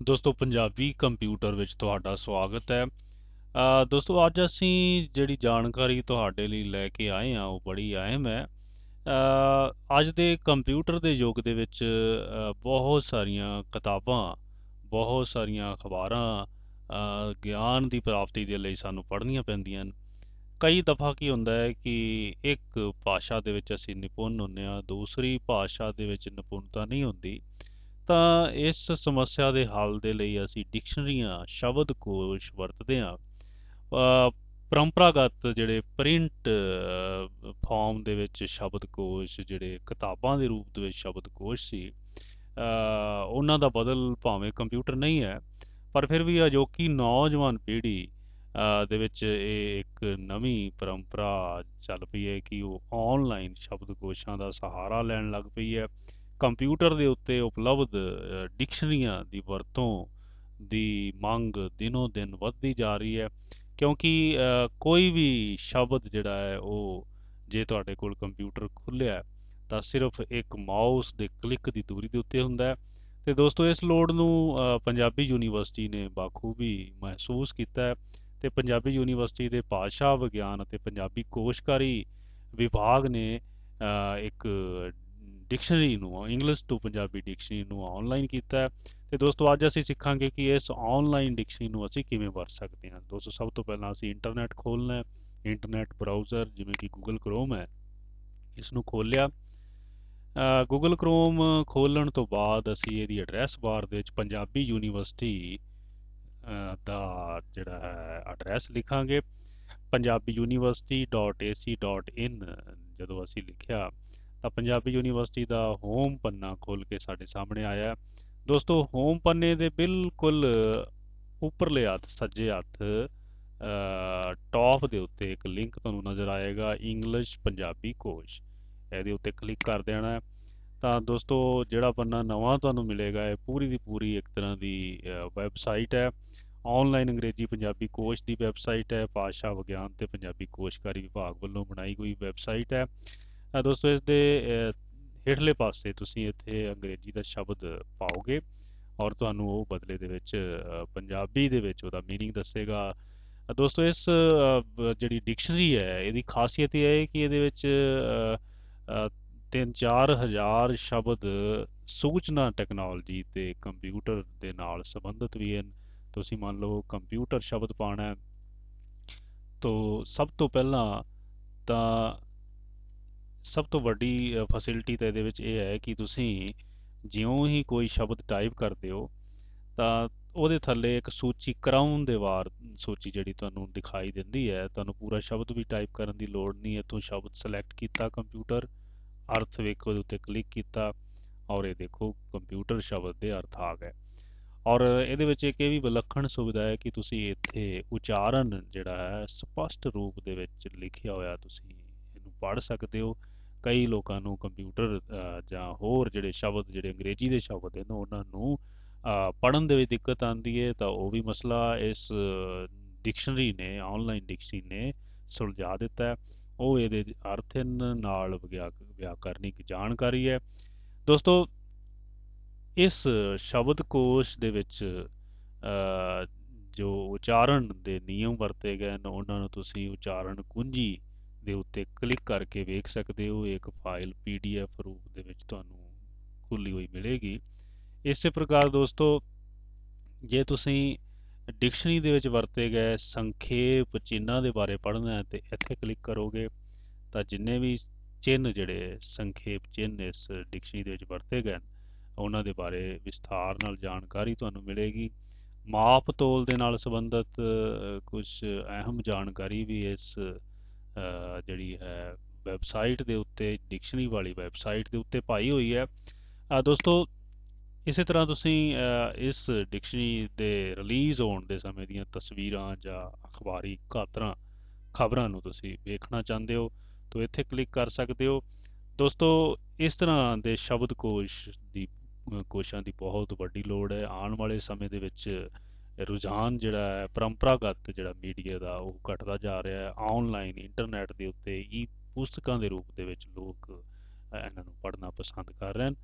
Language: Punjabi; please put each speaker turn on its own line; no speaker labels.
ਦੋਸਤੋ, ਪੰਜਾਬੀ ਕੰਪਿਊਟਰ ਵਿੱਚ ਤੁਹਾਡਾ ਸਵਾਗਤ ਹੈ। ਦੋਸਤੋ, ਅੱਜ ਅਸੀਂ ਜਿਹੜੀ ਜਾਣਕਾਰੀ ਤੁਹਾਡੇ ਲਈ ਲੈ ਕੇ ਆਏ ਹਾਂ, ਉਹ ਬੜੀ ਅਹਿਮ ਹੈ। ਅੱਜ ਦੇ ਕੰਪਿਊਟਰ ਦੇ ਯੁੱਗ ਦੇ ਵਿੱਚ ਬਹੁਤ ਸਾਰੀਆਂ ਕਿਤਾਬਾਂ, ਬਹੁਤ ਸਾਰੀਆਂ ਅਖਬਾਰਾਂ ਗਿਆਨ ਦੀ ਪ੍ਰਾਪਤੀ ਦੇ ਲਈ ਸਾਨੂੰ ਪੜ੍ਹਨੀਆਂ ਪੈਂਦੀਆਂ ਹਨ। ਕਈ ਦਫਾ ਕੀ ਹੁੰਦਾ ਹੈ ਕਿ ਇੱਕ ਭਾਸ਼ਾ ਦੇ ਵਿੱਚ ਅਸੀਂ ਨਿਪੁੰਨ ਹੁੰਦੇ ਹਾਂ, ਦੂਸਰੀ ਭਾਸ਼ਾ ਦੇ ਵਿੱਚ ਨਿਪੁੰਨਤਾ ਨਹੀਂ ਹੁੰਦੀ। ਤਾਂ ਇਸ ਸਮੱਸਿਆ ਦੇ ਹੱਲ ਦੇ ਲਈ ਅਸੀਂ ਡਿਕਸ਼ਨਰੀਆਂ ਸ਼ਬਦਕੋਸ਼ ਵਰਤਦੇ ਹਾਂ। ਪਰੰਪਰਾਗਤ ਜਿਹੜੇ ਪ੍ਰਿੰਟ ਫਾਰਮ ਦੇ ਵਿੱਚ ਸ਼ਬਦਕੋਸ਼ ਜਿਹੜੇ ਕਿਤਾਬਾਂ ਦੇ ਰੂਪ ਦੇ ਵਿੱਚ ਸ਼ਬਦਕੋਸ਼ ਸੀ ਉਹਨਾਂ ਦਾ ਬਦਲ ਭਾਵੇਂ ਕੰਪਿਊਟਰ ਨਹੀਂ ਹੈ, ਪਰ ਫਿਰ ਵੀ ਅਜੋਕੀ ਨੌਜਵਾਨ ਪੀੜ੍ਹੀ ਦੇ ਵਿੱਚ ਇਹ ਇੱਕ ਨਵੀਂ ਪਰੰਪਰਾ ਚੱਲ ਪਈ ਹੈ ਕਿ ਉਹ ਆਨਲਾਈਨ ਸ਼ਬਦਕੋਸ਼ਾਂ ਦਾ ਸਹਾਰਾ ਲੈਣ ਲੱਗ ਪਈ ਹੈ। ਕੰਪਿਊਟਰ ਦੇ ਉੱਤੇ ਉਪਲਬਧ ਡਿਕਸ਼ਨਰੀਆਂ ਦੀ ਵਰਤੋਂ ਦੀ ਮੰਗ ਦਿਨੋ ਦਿਨ ਵੱਧਦੀ ਜਾ ਰਹੀ ਹੈ। ਕਿਉਂਕਿ ਕੋਈ ਵੀ ਸ਼ਬਦ ਜਿਹੜਾ ਹੈ, ਉਹ ਜੇ ਤੁਹਾਡੇ ਕੋਲ ਕੰਪਿਊਟਰ ਖੁੱਲਿਆ ਤਾਂ ਸਿਰਫ ਇੱਕ ਮਾਊਸ ਦੇ ਕਲਿੱਕ ਦੀ ਦੂਰੀ ਦੇ ਉੱਤੇ ਹੁੰਦਾ ਹੈ। ਤੇ ਦੋਸਤੋ, ਇਸ ਲੋੜ ਨੂੰ ਪੰਜਾਬੀ ਯੂਨੀਵਰਸਿਟੀ ਨੇ ਬਾਖੂਬੀ ਮਹਿਸੂਸ ਕੀਤਾ ਹੈ ਤੇ ਪੰਜਾਬੀ ਯੂਨੀਵਰਸਿਟੀ ਦੇ ਭਾਸ਼ਾ ਵਿਗਿਆਨ ਅਤੇ ਪੰਜਾਬੀ ਕੋਸ਼ਕਾਰੀ ਵਿਭਾਗ ਨੇ ਇੱਕ ਡਿਕਸ਼ਨਰੀ ਨੂੰ ਇੰਗਲਿਸ਼ ਟੂ ਪੰਜਾਬੀ ਡਿਕਸ਼ਨਰੀ ਨੂੰ ਆਨਲਾਈਨ ਕੀਤਾ ਹੈ। ਤੇ ਦੋਸਤੋ, ਅੱਜ ਅਸੀਂ ਸਿੱਖਾਂਗੇ ਕਿ ਇਸ ਆਨਲਾਈਨ ਡਿਕਸ਼ਨਰੀ ਨੂੰ ਅਸੀਂ ਕਿਵੇਂ ਵਰਤ ਸਕਦੇ ਹਾਂ। ਦੋਸਤੋ, ਸਭ ਤੋਂ ਪਹਿਲਾਂ ਅਸੀਂ ਇੰਟਰਨੈਟ ਖੋਲਣਾ ਹੈ। ਇੰਟਰਨੈਟ ਬਰਾਊਜ਼ਰ ਜਿਵੇਂ ਕਿ ਗੂਗਲ ਕ੍ਰੋਮ ਹੈ ਇਸ ਨੂੰ ਖੋਲ੍ਹਿਆ ਗੂਗਲ ਕ੍ਰੋਮ ਖੋਲ੍ਹਣ ਤੋਂ ਬਾਅਦ ਅਸੀਂ ਇਹਦੀ ਐਡਰੈਸ ਬਾਰ ਦੇ ਵਿੱਚ ਪੰਜਾਬੀ ਯੂਨੀਵਰਸਿਟੀ ਦਾ ਜਿਹੜਾ ਹੈ ਐਡਰੈਸ ਲਿਖਾਂਗੇ। ਪੰਜਾਬੀ university.ac.in ਜਦੋਂ ਅਸੀਂ ਲਿਖਿਆ ਤਾਂ ਪੰਜਾਬੀ ਯੂਨੀਵਰਸਿਟੀ ਦਾ ਹੋਮ ਪੰਨਾ ਖੋਲ ਕੇ ਸਾਡੇ ਸਾਹਮਣੇ ਆਇਆ ਦੋਸਤੋ ਹੋਮ ਪੰਨੇ ਦੇ ਬਿਲਕੁਲ ਉੱਪਰਲੇ ਹੱਥ, ਸੱਜੇ ਹੱਥ ਟੌਪ ਦੇ ਉੱਤੇ ਇੱਕ ਲਿੰਕ ਤੁਹਾਨੂੰ ਨਜ਼ਰ ਆਏਗਾ ਇੰਗਲਿਸ਼ ਪੰਜਾਬੀ ਕੋਸ਼ ਇਹਦੇ ਉੱਤੇ ਕਲਿੱਕ ਕਰ ਦੇਣਾ ਹੈ। ਤਾਂ ਦੋਸਤੋ, ਜਿਹੜਾ ਪੰਨਾ ਨਵਾਂ ਤੁਹਾਨੂੰ ਮਿਲੇਗਾ, ਇਹ ਪੂਰੀ ਦੀ ਪੂਰੀ ਇੱਕ ਤਰ੍ਹਾਂ ਦੀ ਵੈਬਸਾਈਟ ਹੈ। ਆਨਲਾਈਨ ਅੰਗਰੇਜ਼ੀ ਪੰਜਾਬੀ ਕੋਸ਼ ਦੀ ਵੈਬਸਾਈਟ ਹੈ। ਭਾਸ਼ਾ ਵਿਗਿਆਨ ਤੇ ਪੰਜਾਬੀ ਕੋਸ਼ਕਾਰੀ ਵਿਭਾਗ ਵੱਲੋਂ ਬਣਾਈ ਗਈ ਵੈਬਸਾਈਟ ਹੈ। ਦੋਸਤੋ ਇਸ ਦੇ ਹੇਠਲੇ ਪਾਸੇ ਤੁਸੀਂ ਇੱਥੇ ਅੰਗਰੇਜ਼ੀ ਦਾ ਸ਼ਬਦ ਪਾਓਗੇ ਔਰ ਤੁਹਾਨੂੰ ਉਹ ਬਦਲੇ ਦੇ ਵਿੱਚ ਪੰਜਾਬੀ ਦੇ ਵਿੱਚ ਉਹਦਾ ਮੀਨਿੰਗ ਦੱਸੇਗਾ। ਦੋਸਤੋ ਇਸ ਜਿਹੜੀ ਡਿਕਸ਼ਨਰੀ ਹੈ ਇਹਦੀ ਖਾਸੀਅਤ ਇਹ ਹੈ ਕਿ ਇਹਦੇ ਵਿੱਚ ਅ, ਅ, ਤਿੰਨ ਚਾਰ ਹਜ਼ਾਰ ਸ਼ਬਦ ਸੂਚਨਾ ਟੈਕਨੋਲੋਜੀ ਤੇ ਕੰਪਿਊਟਰ ਦੇ ਨਾਲ ਸੰਬੰਧਿਤ ਵੀ ਹਨ। ਤੁਸੀਂ ਮੰਨ ਲਓ ਕੰਪਿਊਟਰ ਸ਼ਬਦ ਪਾਉਣਾ ਹੈ ਤਾਂ ਸਭ ਤੋਂ ਪਹਿਲਾਂ ਤਾਂ ਸਭ ਤੋਂ ਵੱਡੀ ਫੈਸਿਲਿਟੀ ਤਾਂ ਇਹਦੇ ਵਿੱਚ ਇਹ ਹੈ ਕਿ ਤੁਸੀਂ ਜਿਉਂ ਹੀ ਕੋਈ ਸ਼ਬਦ ਟਾਈਪ ਕਰਦੇ ਹੋ, ਤਾਂ ਉਹਦੇ ਥੱਲੇ ਇੱਕ ਸੂਚੀ ਕਰਾਉਣ ਦੇ ਵਾਰ ਸੂਚੀ ਜਿਹੜੀ ਤੁਹਾਨੂੰ ਦਿਖਾਈ ਦਿੰਦੀ ਹੈ, ਤੁਹਾਨੂੰ ਪੂਰਾ ਸ਼ਬਦ ਵੀ ਟਾਈਪ ਕਰਨ ਦੀ ਲੋੜ ਨਹੀਂ, ਇੱਥੋਂ ਸ਼ਬਦ ਸਿਲੈਕਟ ਕੀਤਾ ਕੰਪਿਊਟਰ ਅਰਥ ਵੇਖੋ ਉਹਦੇ ਉੱਤੇ ਕਲਿੱਕ ਕੀਤਾ ਔਰ ਇਹ ਦੇਖੋ ਕੰਪਿਊਟਰ ਸ਼ਬਦ ਦੇ ਅਰਥ ਆ ਗਏ। ਔਰ ਇਹਦੇ ਵਿੱਚ ਇੱਕ ਇਹ ਵੀ ਵਿਲੱਖਣ ਸੁਵਿਧਾ ਹੈ ਕਿ ਤੁਸੀਂ ਇੱਥੇ ਉਚਾਰਨ ਜਿਹੜਾ ਹੈ, ਸਪਸ਼ਟ ਰੂਪ ਦੇ ਵਿੱਚ ਲਿਖਿਆ ਹੋਇਆ ਤੁਸੀਂ ਇਹਨੂੰ ਪੜ੍ਹ ਸਕਦੇ ਹੋ। ਕਈ ਲੋਕਾਂ ਨੂੰ ਕੰਪਿਊਟਰ ਜਾਂ ਹੋਰ ਜਿਹੜੇ ਸ਼ਬਦ, ਜਿਹੜੇ ਅੰਗਰੇਜ਼ੀ ਦੇ ਸ਼ਬਦ ਹਨ ਉਹਨਾਂ ਨੂੰ ਪੜ੍ਹਨ ਦੇ ਵਿੱਚ ਦਿੱਕਤ ਆਉਂਦੀ ਹੈ, ਤਾਂ ਉਹ ਵੀ ਮਸਲਾ ਇਸ ਡਿਕਸ਼ਨਰੀ ਨੇ ਆਨਲਾਈਨ ਡਿਕਸ਼ਨਰੀ ਨੇ ਸੁਲਝਾ ਦਿੱਤਾ ਹੈ। ਉਹ ਇਹਦੇ ਅਰਥ ਹਨ, ਨਾਲ ਵਿਗਿਆ- ਵਿਆਕਰਨਿਕ ਜਾਣਕਾਰੀ ਹੈ। ਦੋਸਤੋ, ਇਸ ਸ਼ਬਦਕੋਸ਼ ਦੇ ਵਿੱਚ ਜੋ ਉਚਾਰਨ ਦੇ ਨਿਯਮ ਵਰਤੇ ਗਏ ਨੇ ਉਹਨਾਂ ਨੂੰ ਤੁਸੀਂ ਉਚਾਰਨ ਕੁੰਜੀ ਦੇ ਉੱਤੇ ਕਲਿੱਕ ਕਰਕੇ ਵੇਖ ਸਕਦੇ ਹੋ ਇੱਕ ਫਾਈਲ ਪੀਡੀਐਫ ਰੂਪ ਦੇ ਵਿੱਚ ਤੁਹਾਨੂੰ ਖੁੱਲੀ ਹੋਈ ਮਿਲੇਗੀ। ਇਸੇ ਪ੍ਰਕਾਰ ਦੋਸਤੋ ਜੇ ਤੁਸੀਂ ਡਿਕਸ਼ਨਰੀ ਦੇ ਵਿੱਚ ਵਰਤੇ ਗਏ ਸੰਖੇਪ ਚਿੰਨ੍ਹਾਂ ਦੇ ਬਾਰੇ ਪੜ੍ਹਨਾ ਹੈ ਤੇ ਇੱਥੇ ਕਲਿੱਕ ਕਰੋਗੇ ਤਾਂ ਜਿੰਨੇ ਵੀ ਚਿੰਨ੍ਹ ਜਿਹੜੇ ਸੰਖੇਪ ਚਿੰਨ੍ਹ ਇਸ ਡਿਕਸ਼ਨਰੀ ਦੇ ਵਿੱਚ ਵਰਤੇ ਗਏ ਨੇ, ਉਹਨਾਂ ਦੇ ਬਾਰੇ ਵਿਸਥਾਰ ਨਾਲ ਜਾਣਕਾਰੀ ਤੁਹਾਨੂੰ ਮਿਲੇਗੀ। ਮਾਪ ਤੋਲ ਦੇ ਨਾਲ ਸੰਬੰਧਿਤ ਕੁਝ ਅਹਿਮ ਜਾਣਕਾਰੀ ਵੀ ਇਸ ਜਿਹੜੀ ਹੈ ਵੈਬਸਾਈਟ ਦੇ ਉੱਤੇ ਡਿਕਸ਼ਨਰੀ ਵਾਲੀ ਵੈਬਸਾਈਟ ਦੇ ਉੱਤੇ ਪਾਈ ਹੋਈ ਹੈ। ਅ, ਦੋਸਤੋ ਇਸੇ ਤਰ੍ਹਾਂ ਤੁਸੀਂ ਇਸ ਡਿਕਸ਼ਨਰੀ ਦੇ ਰਿਲੀਜ਼ ਹੋਣ ਦੇ ਸਮੇਂ ਦੀਆਂ ਤਸਵੀਰਾਂ ਜਾਂ ਅਖਬਾਰੀ ਕਾਤਰਾਂ ਖਬਰਾਂ ਨੂੰ ਤੁਸੀਂ ਵੇਖਣਾ ਚਾਹੁੰਦੇ ਹੋ ਤਾਂ ਇੱਥੇ ਕਲਿੱਕ ਕਰ ਸਕਦੇ ਹੋ। ਦੋਸਤੋ ਇਸ ਤਰ੍ਹਾਂ ਦੇ ਸ਼ਬਦਕੋਸ਼ ਦੀ ਕੋਸ਼ਾਂ ਦੀ ਬਹੁਤ ਵੱਡੀ ਲੋੜ ਹੈ। ਆਉਣ ਵਾਲੇ ਸਮੇਂ ਦੇ ਵਿੱਚ ਰੁਝਾਨ ਜਿਹੜਾ ਹੈ, ਪਰੰਪਰਾਗਤ ਜਿਹੜਾ ਮੀਡੀਆ ਦਾ ਉਹ ਘਟਦਾ ਜਾ ਰਿਹਾ ਹੈ। ਆਨਲਾਈਨ ਇੰਟਰਨੈਟ ਦੇ ਉੱਤੇ ਈ ਪੁਸਤਕਾਂ ਦੇ ਰੂਪ ਦੇ ਵਿੱਚ ਲੋਕ ਇਹਨਾਂ ਨੂੰ ਪੜ੍ਹਨਾ ਪਸੰਦ ਕਰ ਰਹੇ ਹਨ।